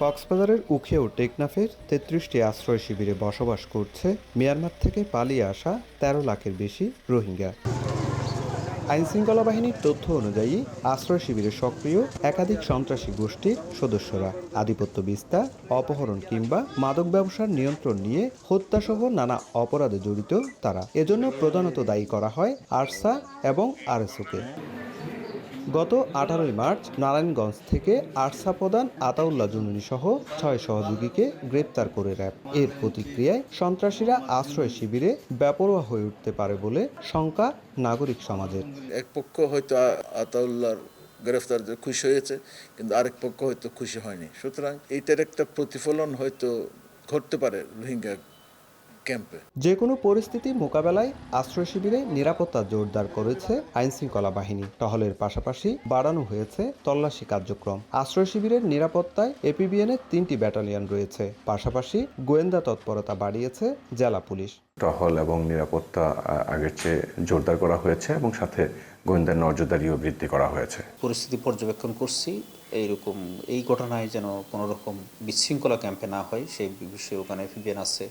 কক্সবাজারের উখিয়া ও টেকনাফের তেত্রিশটি আশ্রয় শিবিরে বসবাস করছে মিয়ানমার থেকে পালিয়ে আসা তেরো লাখের বেশি রোহিঙ্গা। আইনশৃঙ্খলা বাহিনীর তথ্য অনুযায়ী আশ্রয় শিবিরে সক্রিয় একাধিক সন্ত্রাসী গোষ্ঠীর সদস্যরা। আধিপত্য বিস্তার, অপহরণ কিংবা মাদক ব্যবসার নিয়ন্ত্রণ নিয়ে হত্যাসহ নানা অপরাধে জড়িত তারা। এজন্য প্রধানত দায়ী করা হয় আরসা এবং আরএসওকে। গত আঠারোই মার্চ নারায়ণগঞ্জ থেকে আরসা প্রধান আতাউল্লাহ জুনুনি সহ ছয় সহযোগীকে গ্রেপ্তার করে র্যাব। এর প্রতিক্রিয়ায় সন্ত্রাসীরা আশ্রয় শিবিরে ব্যাপরোয়া হয়ে উঠতে পারে বলে শঙ্কা নাগরিক সমাজের। এক পক্ষ হয়তো আতাউল্লাহর গ্রেফতার খুশি হয়েছে, কিন্তু আরেক পক্ষ হয়তো খুশি হয়নি। সুতরাং এইটার একটা প্রতিফলন হয়তো ঘটতে পারে রোহিঙ্গা ক্যাম্পে। যে কোনো পরিস্থিতি মোকাবেলায় আশ্রয় শিবিরে নিরাপত্তা জোরদার করেছে আইনশৃঙ্খলা বাহিনী। টহলের পাশাপাশি বাড়ানো হয়েছে তল্লাশি কার্যক্রম। আশ্রয় শিবিরের নিরাপত্তায় এপিবিএনের তিনটি ব্যাটালিয়ন রয়েছে। পাশাপাশি গোয়েন্দা তৎপরতা বাড়িয়েছে জেলা পুলিশ। টহল এবং নিরাপত্তা আগের চেয়ে জোরদার করা হয়েছে এবং সাথে গোয়েন্দা নজরদারিও বৃদ্ধি করা হয়েছে। পরিস্থিতি পর্যবেক্ষণ করছি। এইরকম এই ঘটনায় যেন কোনো রকম বিশৃঙ্খলা ক্যাম্পে না হয় সেই বিষয়ে ওখানে এফিবিএন আছে।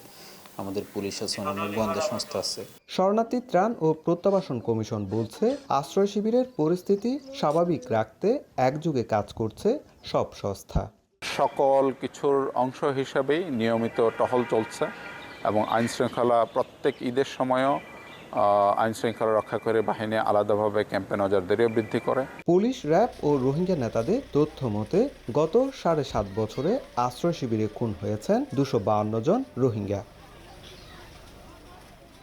আমাদের পুলিশ আছে অন্যান্য গোয়েন্দা সংস্থা আছে। শরণার্থী ত্রাণ ও প্রত্যাবাসন কমিশন বলছে আশ্রয় শিবিরের পরিস্থিতি স্বাভাবিক রাখতে একযোগে কাজ করছে সব সংস্থা। সকল কিছুর অংশ হিসাবেই নিয়মিত টহল চলছে এবং আইন শৃঙ্খলা প্রত্যেক ঈদের সময়ও আইন শৃঙ্খলা রক্ষা করে বাহিনী আলাদাভাবে ক্যাম্পে নজরদারিও বৃদ্ধি করে। পুলিশ র্যাব ও রোহিঙ্গা নেতাদের তথ্য মতে গত সাড়ে সাত বছরে আশ্রয় শিবিরে খুন হয়েছেন দুশো বাহান্ন জন রোহিঙ্গা।